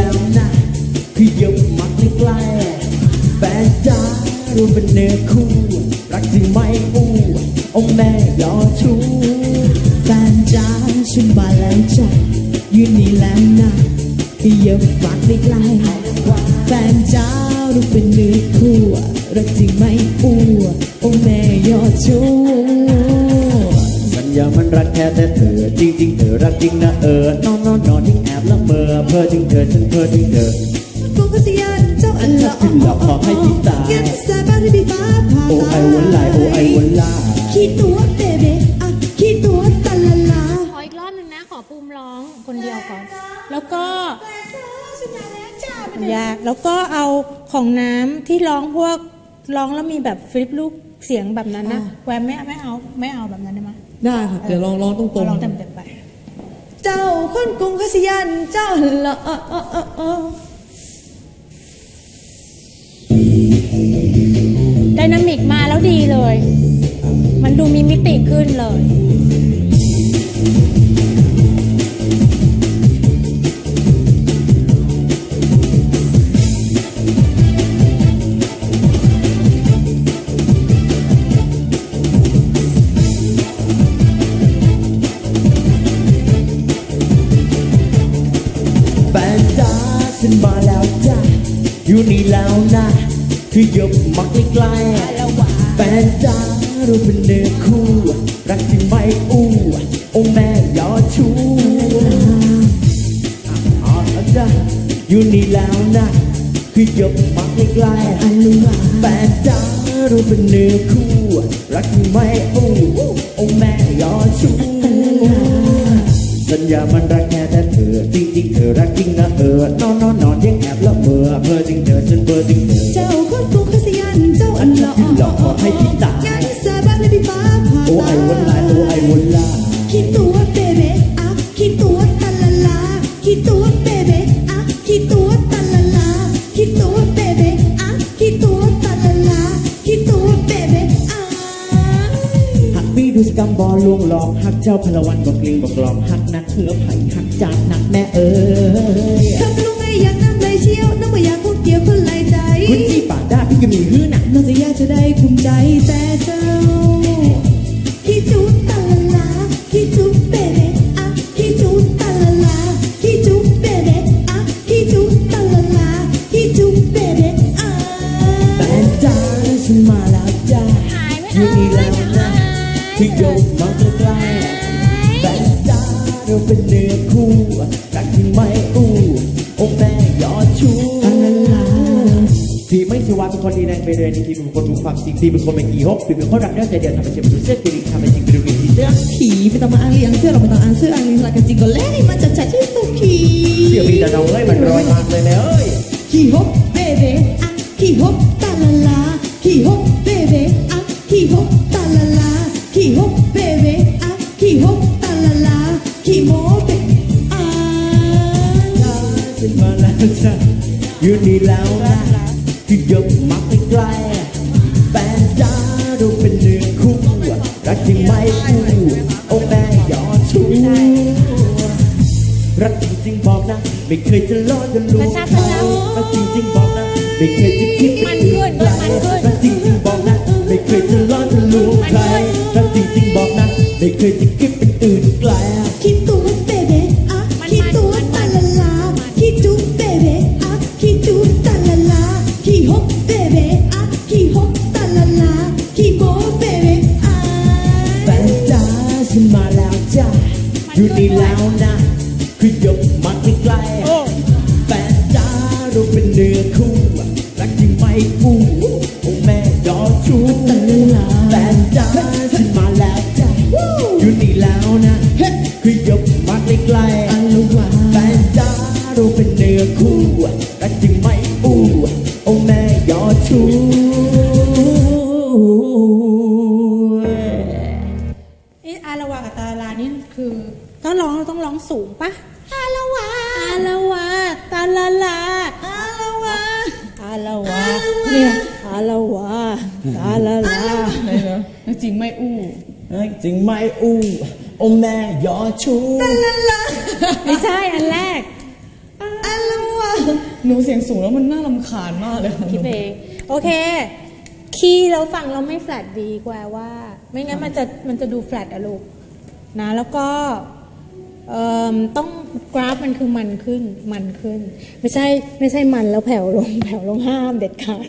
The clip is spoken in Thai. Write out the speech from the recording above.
แล้วนะคือยกมักใกล้แฟนจ้ารู้เป็นเนื้อคู่ รักจริงไม่อู้องแม่ยอชูแฟนจ้าฉันมาแล้วจ้ะยืนนี่แล้วนะคือยกมักใกล้แฟนจ้ารู้เป็นเนื้อคู่รักจริงไม่อู้องแม่ยอชูสัญญามันรักแค่แต่เธอจริงจริงเธอรักจริงนะเออนอนนอนนอนจริง เมอเพ้อถึงเธอฉันเพ้อถึงเธอกูก็สิยานเจ้าอันละขึ้นหลอกขอให้พี่ตายยันสายบ้านที่พี่ฟ้าผ่าโอ้ไอวันลายโอ้ไอวันลายขี้ตัวเบเบอะขี้ตัวตะละลาขออีกรอบหนึ่งนะขอปูมร้องคนเดียวก่อนแล้วก็ยากแล้วก็เอาของน้ำที่ร้องพวกร้องแล้วมีแบบฟลิปลูกเสียงแบบนั้นนะแวมไม่ไม่เอาไม่เอาแบบนั้นได้ไหมได้ค่ะเดี๋ยวลองร้องตรงร้องเต็มเต็มๆไป เจ้าคนกรุงก็สิยานเจ้าหล่อไดนามิกมาแล้วดีเลย มันดูมีมิติขึ้นเลย นี่แล้วนะคือยกมาใกล้ๆแฟนจ้ารู้เป็นเนื้อคู่ รักจริงไหมอู้โอ้แม่ยอดชูอะอะจ้าอยู่นี่แล้วนะคือยกมาใกล้ๆแฟนจ้ารู้เป็นเนื้อคู่ รักจริงไหมอู้โอ้แม่ยอดชู สัญญามันรักแค่แต่เธอจริงๆเธอรักจริงนะเออนอนนอนนอนยังแอบละเมอเพ้อถึงเธอฉันเพ้อถึงเธอเจ้าคนกรุงก็สิยานเจ้าอันละที่หลอกขอให้พี่ตายยันสายบ้านที่พี่ฟ้าผ่าโอ้ไอวันลายโอ้ไอวันลายขี้ตัว หักพี่ดูสกรรมบอลลวงหลอกหักเจ้าพลวันบอกลิงบอกหลอกหักนักเพื่อไผ่หักจานนักแม่เอ้ยทำลุงไงอยากน้ำไหลเชี่ยวน้ำไม่อยากคงเกี่ยวคนไหลใจคุณจี้ปากด้าพี่ก็มีหื้อหนักนอกจากอยากจะได้ภูมิใจแต่เจ้าขี้จูตะละลาขี้จูเบเบอะขี้จูตะละลาขี้จูเบเบอะขี้จูตะละลาขี้จูเบเบอะแฟนจ้าฉันมาแล้วจ้าหายไม่เอา นี่แล้วนะที่ยกมาใกล้ๆแฟนจ้าเราเป็นเนื้อคู่รักจริงไหมอู้โอ้แม่ยอดชูที่ไม่ใช่ว่าเป็นคนดีในไปเรียนที่เป็นคนรู้ความจริงที่เป็นคนไม่กี่ฮกที่เป็นคนรักเดียวใจเดียวทำให้เจ็บรู้เส้นจริงทำให้จริงเป็นรื่องที่เสื้อผีไม่ต้องมาอ้างเลี้ยงเสื้อเราไม่ต้องอ้างเสื้ออ้างเลี้ยงรักกันจริงก็แล้วให้มันจะจัดที่ตุกขีเดี๋ยวมีแต่น้องเอ้ยมันร้อยมากเลยแม่เอ้ยขี่ฮบเบเบอะขี่ฮบตาละลาขี่ฮบเบเบอะขี่ฮบตาละลา ขี่ฮบเบเบอะขี่ฮบตาละลาขี่โมเบอะฉันมาแล้วจ้ะอยู่นี่แล้วนะที่ยกมาใกล้ๆแฟนจ้าเราเป็นเนื้อคู่รักจริงไหมอู้โอ้แม่ยอดชูรักจริงๆบอกนะ ไม่เคยจะล้อจะลวงใครรักจริงๆบอกนะ ไม่เคยจะคิดมันขึ้นมันขึ้นรักจริงๆบอกนะ ไม่เคยจะล้อจะลวงใครรัก ไม่เคยจะคิดเป็นอื่นไกลคิดตัวเบเบอะคิดตัวตาละลาคิดจูเบเบอะคิดจูตาละลาคิดฮกเบเบอะคิดฮกตาละลาคิดโมเบเบอะแฟนจ้าฉันมาแล้วจ้าอยู่นี่แล้ว นี่อาละวากับตาลานี่คือถ้าร้องเราต้องร้องสูงปะอาละวาอาละวาตาลาลาอาละวาอาละวาเนี่ยอาละวาตาลาลาไหนนะจริงไม่อู้เอ้ยจริงไหมอู้โอ้แม่ยอดชูไม่ใช่อันแรกหนูเสียงสูงแล้วมันน่ารำคาญมากเลยค่ะคิดเองโอเค ที่เราฟังเราไม่แฟลตดีกว่าว่า ไม่งั้นมันจะมันจะดูแฟลตอะลูกนะแล้วก็เอิ่มต้องกราฟมันคือมันขึ้นมันขึ้น ไม่ใช่ไม่ใช่มันแล้วแผ่วลงแผ่วลงห้ามเด็ดขาด